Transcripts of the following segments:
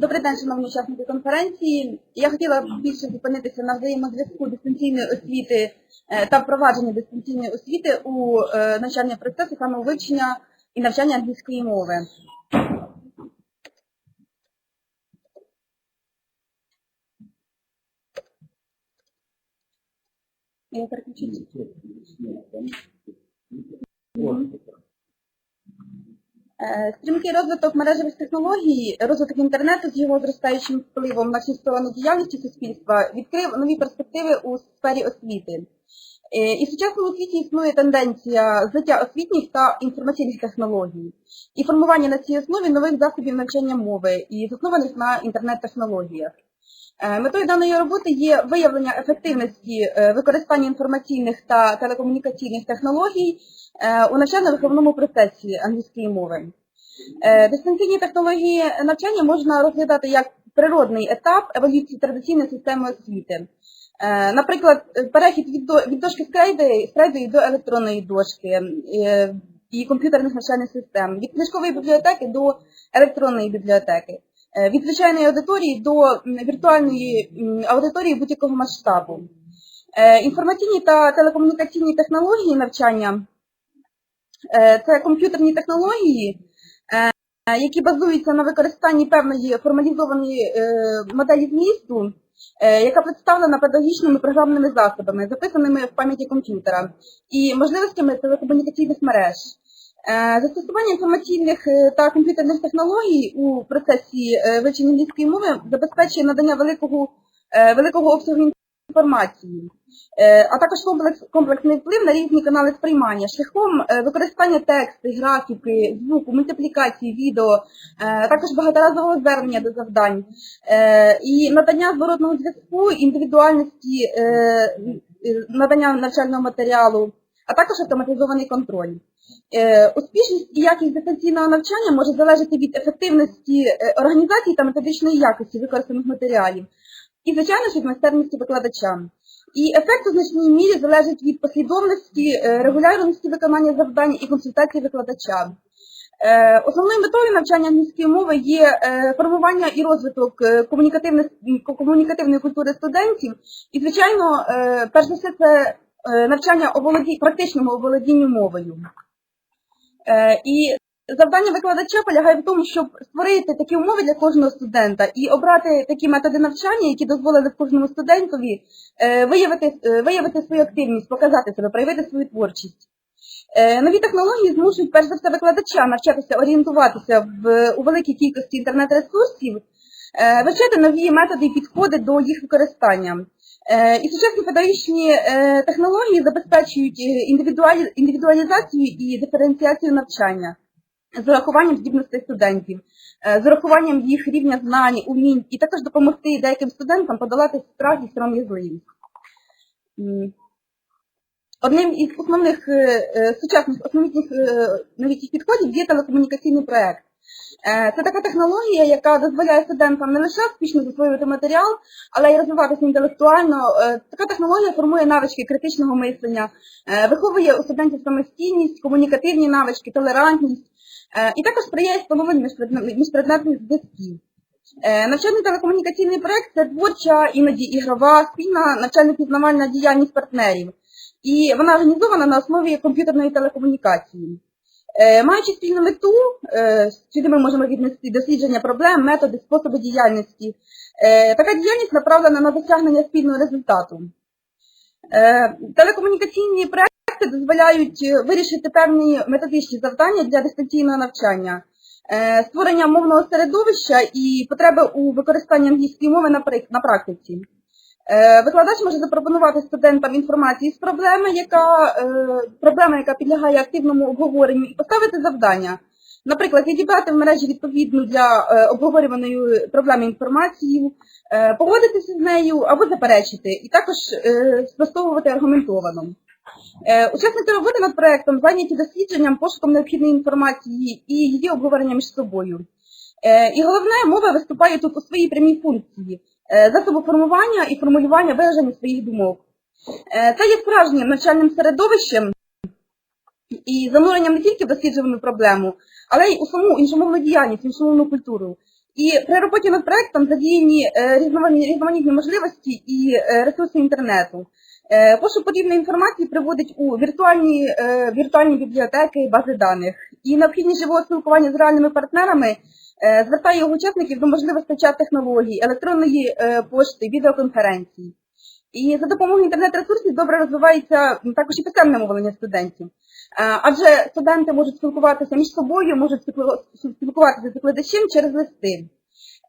Добрий день, шановні учасники конференції. Я хотіла більше зупинитися на взаємозв'язку дистанційної освіти е, та впровадження дистанційної освіти у е, навчальній процесі, саме вивчення і навчання англійської мови. Я переключусь. Е, Стрімкий розвиток мережевих технологій, розвиток інтернету з його зростаючим впливом на сторони діяльності суспільства відкрив нові перспективи у сфері освіти. Е, І в сучасному світі існує тенденція злиття освітніх та інформаційних технологій і формування на цій основі нових засобів навчання мови і заснованих на інтернет-технологіях. Е, Метою даної роботи є виявлення ефективності е, використання інформаційних та телекомунікаційних технологій е, у навчально-виховному процесі англійської мови. Дистанційні технології навчання можна розглядати як природний етап еволюції традиційної системи освіти. Наприклад, перехід від, дошки з до електронної дошки і комп'ютерних навчальних систем, від книжкової бібліотеки до електронної бібліотеки, від звичайної аудиторії до віртуальної аудиторії будь-якого масштабу. Е, Інформаційні та телекомунікаційні технології навчання Е, це комп'ютерні технології, е, які базуються на використанні певної формалізованої е, моделі змісту, е, яка представлена педагогічними програмними засобами, записаними в пам'яті комп'ютера, і можливостями телекомунікаційних мереж. Е, Застосування інформаційних е, та комп'ютерних технологій у процесі е, вивчення англійської мови забезпечує надання великого, великого обсягу інформації, а також комплексний вплив на різні канали сприймання. Шляхом використання тексту, графіки, звуку, мультиплікації, відео, також багаторазового звернення до завдань. І надання зворотного зв'язку, індивідуальності, надання навчального матеріалу, а також автоматизований контроль. Е, Успішність і якість дистанційного навчання може залежати від ефективності е, організації та методичної якості використаних матеріалів, і, звичайно від майстерності викладача. І ефект у значній мірі залежить від послідовності, е, регулярності виконання завдань і консультації викладача. Основною метою навчання англійської мови є формування і розвиток комунікативної культури студентів. І, звичайно, перш за все, це навчання оволоді... практичному оволодінню мовою. Е, І завдання викладача полягає в тому, щоб створити такі умови для кожного студента і обрати такі методи навчання, які дозволили кожному студентові е, виявити, е, виявити свою активність, показати себе, проявити свою творчість. Е, Нові технології змушують перш за все викладача навчатися орієнтуватися в, у великій кількості інтернет-ресурсів, е, вивчати нові методи і підходи до їх використання. Е, І сучасні педагогічні е, технології забезпечують е, індивідуалізацію і диференціацію навчання з урахуванням здібностей студентів, е, з урахуванням їх рівня знань, умінь, і також допомогти деяким студентам подолати страх і сором'язливість. Одним із основних е, е, сучасних е, новітніх підходів є телекомунікаційний проект. Е, Це така технологія, яка дозволяє студентам не лише успішно засвоювати матеріал, але й розвиватися інтелектуально. Е, Така технологія формує навички критичного мислення, е, виховує у студентів самостійність, комунікативні навички, толерантність і також сприяє встановленню міжпредметних зв'язків. Навчальний телекомунікаційний проект це творча, іноді ігрова, спільна навчально-пізнавальна діяльність партнерів. І вона організована на основі комп'ютерної телекомунікації. Е, Маючи спільну мету, е, сюди ми можемо віднести дослідження проблем, методи, способи діяльності. Е, Така діяльність направлена на досягнення спільного результату. Телекомунікаційні проекти дозволяють вирішити певні методичні завдання для дистанційного навчання, створення мовного середовища і потреби у використанні англійської мови на практиці. Е, Викладач може запропонувати студентам інформацію з проблеми, яка, е, проблема, яка підлягає активному обговоренню, і поставити завдання. Наприклад, відібрати в мережі відповідну для е, обговорюваної проблеми інформацію, погодитися з нею або заперечити, і також спростовувати аргументовано. Учасники роботи над проектом зайняті дослідженням, пошуком необхідної інформації і її обговоренням між собою. І головне, мова виступає тут у своїй прямій функції е, засобу формування і формулювання вираження своїх думок. Е, Це є справжнім навчальним середовищем і зануренням не тільки в досліджувану проблему, але й у саму іншомовну діяльність, іншомовну культуру. І при роботі над проектом задіяні е, різноманітні, можливості і е, ресурси інтернету. Е, Пошук потрібної інформації приводить у віртуальні, віртуальні бібліотеки, бази даних. І необхідність живого спілкування з реальними партнерами звертає його учасників до можливостей чат-технологій, електронної е, пошти, відеоконференцій. І за допомогою інтернет-ресурсів добре розвивається також і писемне мовлення студентів. Е, Адже студенти можуть спілкуватися між собою, можуть спілкуватися з викладачем через листи.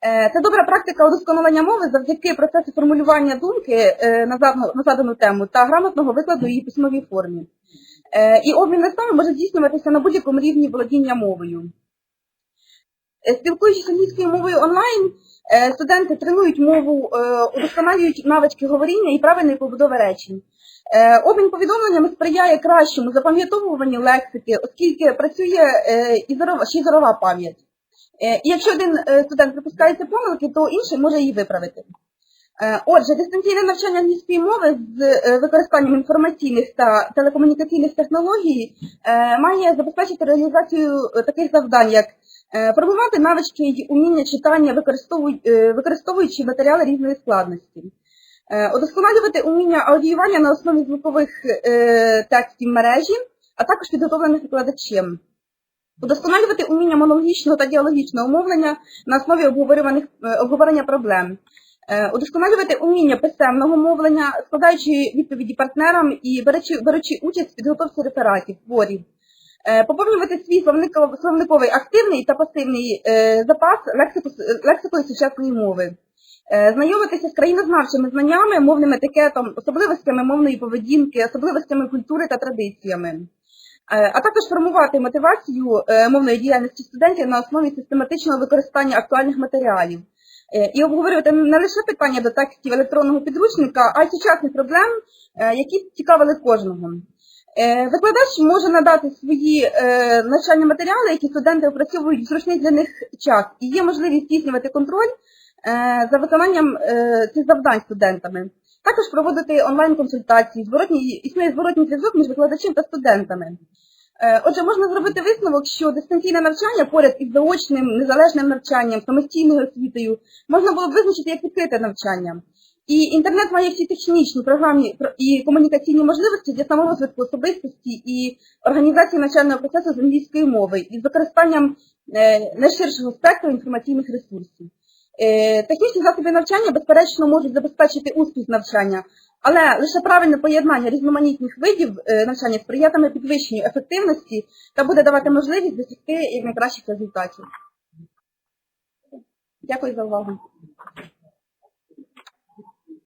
Е, Це добра практика удосконалення мови завдяки процесу формулювання думки е, на задану, тему та грамотного викладу її письмовій формі. І обмін листами може здійснюватися на будь-якому рівні володіння мовою. Е, Спілкуючись англійською мовою онлайн, е, студенти тренують мову, е, удосконалюють навички говоріння і правильної побудови речень. Обмін повідомленнями сприяє кращому запам'ятовуванню лексики, оскільки працює е, і зорова, ще й зорова пам'ять. І якщо один студент припускається помилки, то інший може її виправити. Отже, дистанційне навчання англійської мови з використанням інформаційних та телекомунікаційних технологій має забезпечити реалізацію таких завдань, як е, формувати навички й уміння читання, е, використовуючи матеріали різної складності, Е, удосконалювати уміння аудіювання на основі звукових текстів мережі, а також підготовлених викладачем. Удосконалювати уміння монологічного та діалогічного мовлення на основі обговорення проблем. Удосконалювати уміння писемного мовлення, складаючи відповіді партнерам і беручи, беручи участь в підготовці рефератів, творів. Е, Поповнювати свій словниковий активний та пасивний е, запас лексикою сучасної мови. Е, Знайомитися з країнознавчими знаннями, мовним етикетом, особливостями мовної поведінки, особливостями культури та традиціями. А також формувати мотивацію мовної діяльності студентів на основі систематичного використання актуальних матеріалів. І обговорювати не лише питання до текстів електронного підручника, а й сучасних проблем, які цікавили кожного. Е, Викладач може надати свої е, навчальні матеріали, які студенти опрацьовують в зручний для них час, і є можливість здійснювати контроль е, за виконанням цих завдань студентами. Також проводити онлайн-консультації, існує зворотній зв'язок між викладачем та студентами. Отже, можна зробити висновок, що дистанційне навчання поряд із заочним незалежним навчанням, самостійною освітою можна було б визначити як відкрите навчання. І інтернет має всі технічні, програмні і комунікаційні можливості для саморозвитку особистості і організації навчального процесу з англійської мови із використанням е, найширшого спектру інформаційних ресурсів. Е, Технічні засоби навчання, безперечно, можуть забезпечити успіх навчання, але лише правильне поєднання різноманітних видів е, навчання сприятиме підвищенню ефективності та буде давати можливість досягти найкращих результатів. Дякую за увагу.